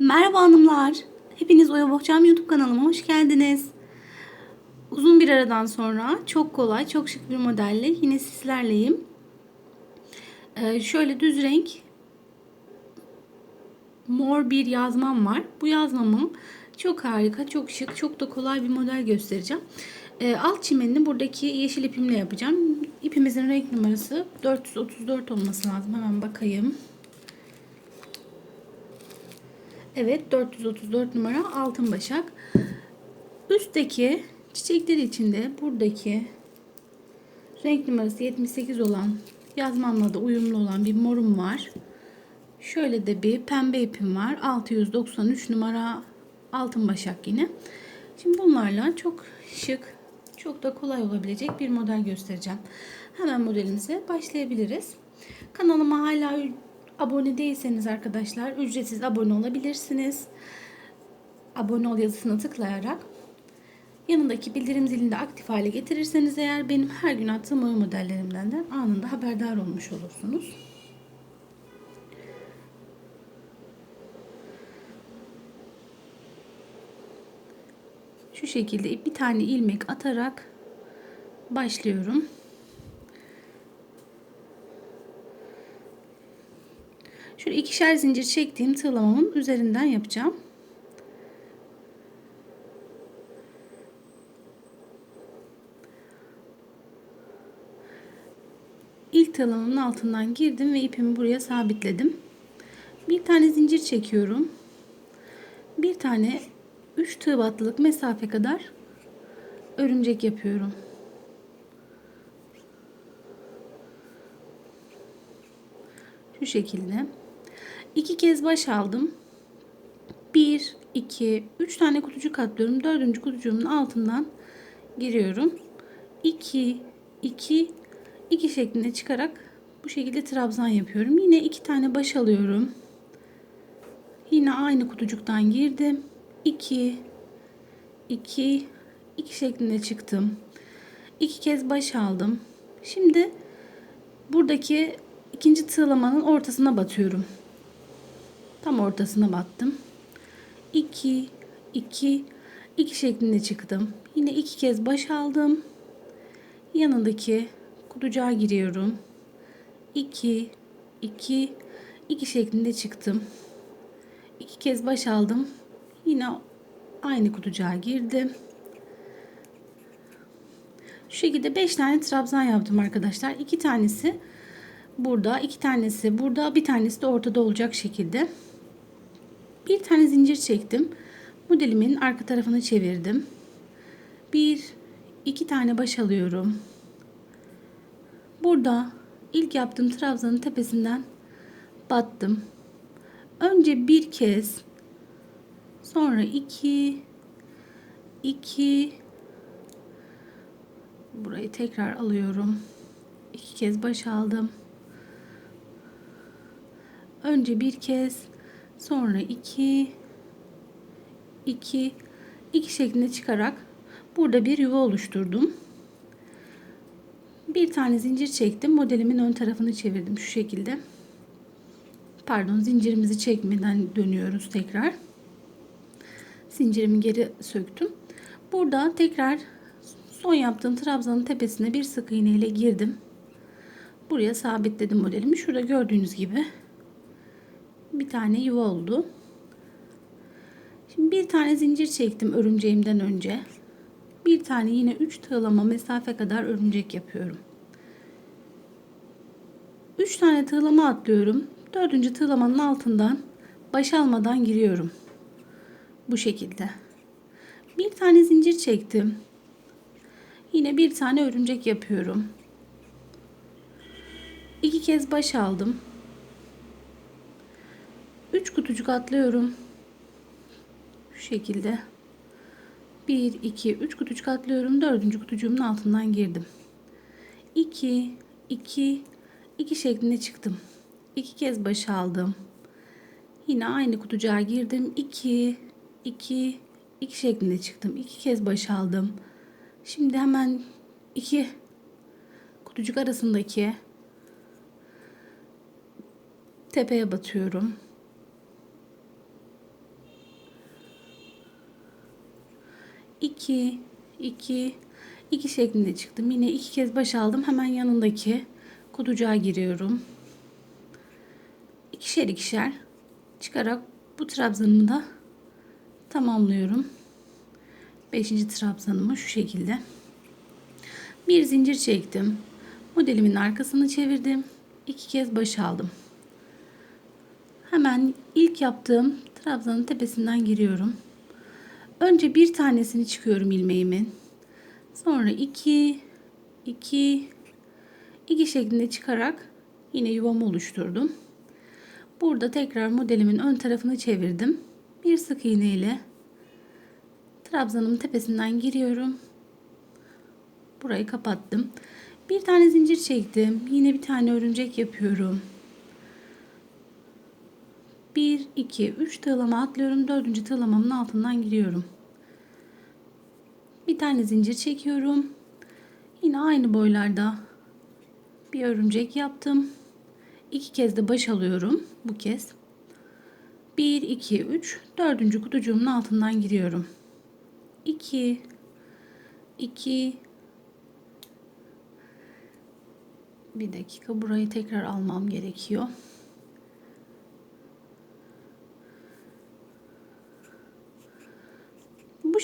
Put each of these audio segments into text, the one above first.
Merhaba hanımlar. Hepiniz Oya Bohçam YouTube kanalıma hoş geldiniz. Uzun bir aradan sonra çok kolay, çok şık bir modelle yine sizlerleyim. Ee, şöyle düz renk mor bir yazmam var. Bu yazmamı çok harika, çok şık, çok da kolay bir model göstereceğim. Ee, alt çimenini buradaki yeşil ipimle yapacağım. İpimizin renk numarası 434 olması lazım. Hemen bakayım. Evet 434 numara altın başak. Üstteki çiçekleri içinde buradaki renk numarası 78 olan yazmamla da uyumlu olan bir morum var. Şöyle de bir pembe ipim var. 693 numara altın başak yine. Şimdi bunlarla çok şık, çok da kolay olabilecek bir model göstereceğim. Hemen modelimize başlayabiliriz. Kanalıma hala abone değilseniz arkadaşlar ücretsiz abone olabilirsiniz. Abone ol yazısına tıklayarak yanındaki bildirim zilini de aktif hale getirirseniz eğer benim her gün attığım oyun modellerimden de anında haberdar olmuş olursunuz. Şu şekilde bir tane ilmek atarak başlıyorum. Şöyle ikişer zincir çektiğim tığlamamın üzerinden yapacağım. İlk tığlamamın altından girdim ve ipimi buraya sabitledim. Bir tane zincir çekiyorum. Bir tane 3 tığ battılık mesafe kadar örümcek yapıyorum. Şu şekilde. İki kez baş aldım. Bir, iki, üç tane kutucuk atlıyorum. Dördüncü kutucuğumun altından giriyorum. İki, iki, iki şeklinde çıkarak bu şekilde trabzan yapıyorum. Yine iki tane baş alıyorum. Yine aynı kutucuktan girdim. 2 2 2 şeklinde çıktım. İki kez baş aldım. Şimdi buradaki ikinci tığlamanın ortasına batıyorum. Tam ortasına battım. 2 2 2 şeklinde çıktım. Yine iki kez baş aldım. Yanındaki kutucuğa giriyorum. 2 2 2 şeklinde çıktım. İki kez baş aldım. Yine aynı kutucuğa girdim. Şu şekilde 5 tane trabzan yaptım arkadaşlar. 2 tanesi burada, 2 tanesi burada, bir tanesi de ortada olacak şekilde. Bir tane zincir çektim. Modelimin arka tarafını çevirdim. Bir, iki tane baş alıyorum. Burada ilk yaptığım trabzanın tepesinden battım. Önce bir kez Sonra 2 2 Burayı tekrar alıyorum. İki kez baş aldım. Önce bir kez, sonra 2 2 2 şeklinde çıkarak burada bir yuva oluşturdum. Bir tane zincir çektim. Modelimin ön tarafını çevirdim şu şekilde. Pardon, zincirimizi çekmeden dönüyoruz tekrar zincirimi geri söktüm. Burada tekrar son yaptığım trabzanın tepesine bir sık iğne ile girdim. Buraya sabitledim modelimi. Şurada gördüğünüz gibi bir tane yuva oldu. Şimdi bir tane zincir çektim örümceğimden önce. Bir tane yine 3 tığlama mesafe kadar örümcek yapıyorum. 3 tane tığlama atlıyorum. 4. tığlamanın altından baş almadan giriyorum. Bu şekilde. Bir tane zincir çektim. Yine bir tane örümcek yapıyorum. İki kez baş aldım. Üç kutucuk atlıyorum. Şu şekilde. Bir, iki, üç kutucuk atlıyorum. Dördüncü kutucuğumun altından girdim. İki, iki, iki şeklinde çıktım. İki kez baş aldım. Yine aynı kutucuğa girdim. İki, 2 2 şeklinde çıktım. 2 kez baş aldım. Şimdi hemen iki kutucuk arasındaki tepeye batıyorum. 2 2 2 şeklinde çıktım. Yine iki kez baş aldım. Hemen yanındaki kutucuğa giriyorum. İkişer ikişer çıkarak bu trabzanımı da tamamlıyorum. Beşinci trabzanımı şu şekilde. Bir zincir çektim. Modelimin arkasını çevirdim. iki kez baş aldım. Hemen ilk yaptığım trabzanın tepesinden giriyorum. Önce bir tanesini çıkıyorum ilmeğimin. Sonra iki, iki, iki şeklinde çıkarak yine yuvamı oluşturdum. Burada tekrar modelimin ön tarafını çevirdim. Bir sık iğne ile trabzanımın tepesinden giriyorum. Burayı kapattım. Bir tane zincir çektim. Yine bir tane örümcek yapıyorum. 1, 2, 3 tığlama atlıyorum. Dördüncü tığlamamın altından giriyorum. Bir tane zincir çekiyorum. Yine aynı boylarda bir örümcek yaptım. İki kez de baş alıyorum bu kez. 1, 2, 3. Dördüncü kutucuğumun altından giriyorum. 2, 2, bir dakika burayı tekrar almam gerekiyor.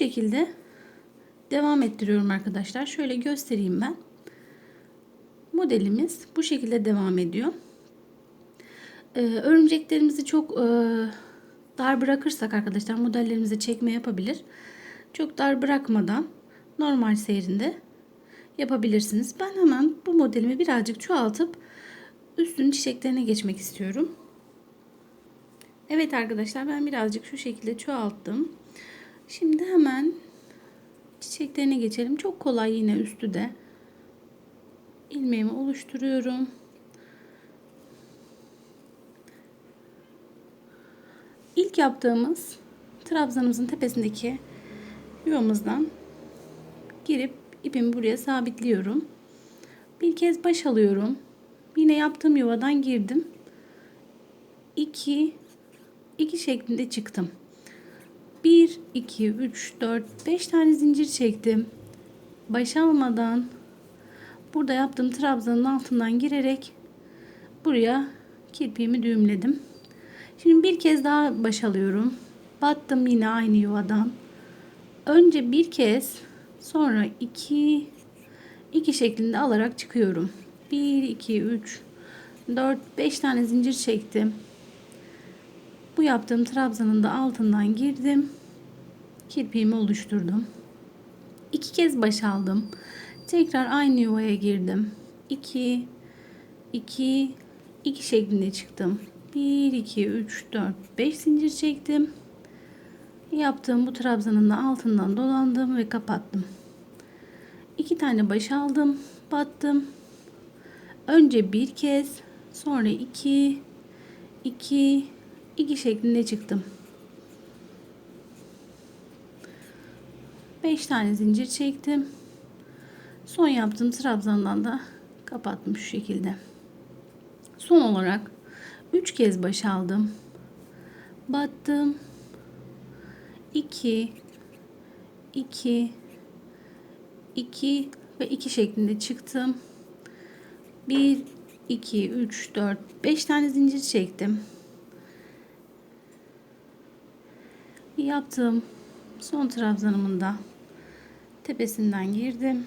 Şekilde devam ettiriyorum arkadaşlar. Şöyle göstereyim ben. Modelimiz bu şekilde devam ediyor. Ee, örümceklerimizi çok e, dar bırakırsak arkadaşlar modellerimize çekme yapabilir. Çok dar bırakmadan normal seyrinde yapabilirsiniz. Ben hemen bu modelimi birazcık çoğaltıp üstünün çiçeklerine geçmek istiyorum. Evet arkadaşlar ben birazcık şu şekilde çoğalttım. Şimdi hemen çiçeklerine geçelim. Çok kolay yine üstü de. ilmeğimi oluşturuyorum. İlk yaptığımız trabzanımızın tepesindeki yuvamızdan girip ipimi buraya sabitliyorum. Bir kez baş alıyorum. Yine yaptığım yuvadan girdim. 2 2 şeklinde çıktım. 1 2 3 4 5 tane zincir çektim. Baş almadan burada yaptığım trabzanın altından girerek buraya kirpiğimi düğümledim. Şimdi bir kez daha baş alıyorum. Battım yine aynı yuvadan. Önce bir kez sonra iki iki şeklinde alarak çıkıyorum. 1 2 3 4 5 tane zincir çektim. Bu yaptığım trabzanın da altından girdim. Kirpiğimi oluşturdum. İki kez baş aldım. Tekrar aynı yuvaya girdim. 2 2 2 şeklinde çıktım. 1 2 3 4 5 zincir çektim. Yaptığım bu trabzanın da altından dolandım ve kapattım. İki tane baş aldım, battım. Önce bir kez, sonra iki, iki, iki şeklinde çıktım. Beş tane zincir çektim. Son yaptığım trabzandan da kapattım şu şekilde. Son olarak 3 kez baş aldım. Battım. 2 2 2 ve 2 şeklinde çıktım. 1 2 3 4 5 tane zincir çektim. Yaptığım son trabzanımın da tepesinden girdim.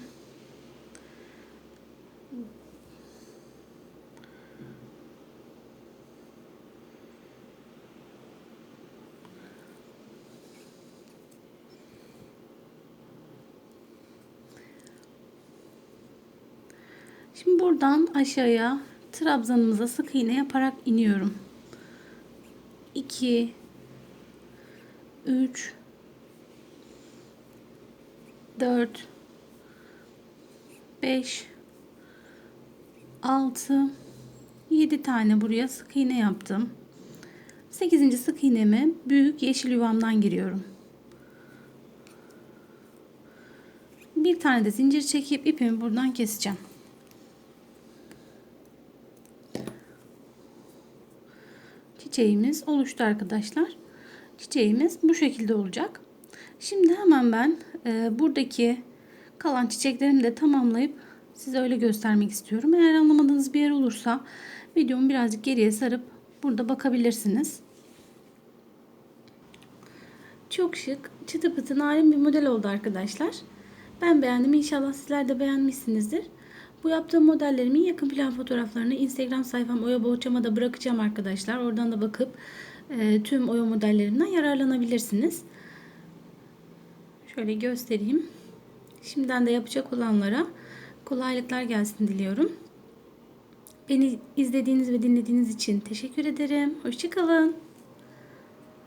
Şimdi buradan aşağıya trabzanımıza sık iğne yaparak iniyorum. 2 3 4 5 6 7 tane buraya sık iğne yaptım. 8. sık iğnemi büyük yeşil yuvamdan giriyorum. Bir tane de zincir çekip ipimi buradan keseceğim. çiçeğimiz oluştu arkadaşlar. Çiçeğimiz bu şekilde olacak. Şimdi hemen ben e, buradaki kalan çiçeklerimi de tamamlayıp size öyle göstermek istiyorum. Eğer anlamadığınız bir yer olursa videomu birazcık geriye sarıp burada bakabilirsiniz. Çok şık, çıtı pıtı narin bir model oldu arkadaşlar. Ben beğendim. İnşallah sizler de beğenmişsinizdir. Bu yaptığım modellerimin yakın plan fotoğraflarını Instagram sayfam Oya Boğaçam'a da bırakacağım arkadaşlar. Oradan da bakıp tüm oya modellerimden yararlanabilirsiniz. Şöyle göstereyim. Şimdiden de yapacak olanlara kolaylıklar gelsin diliyorum. Beni izlediğiniz ve dinlediğiniz için teşekkür ederim. Hoşçakalın.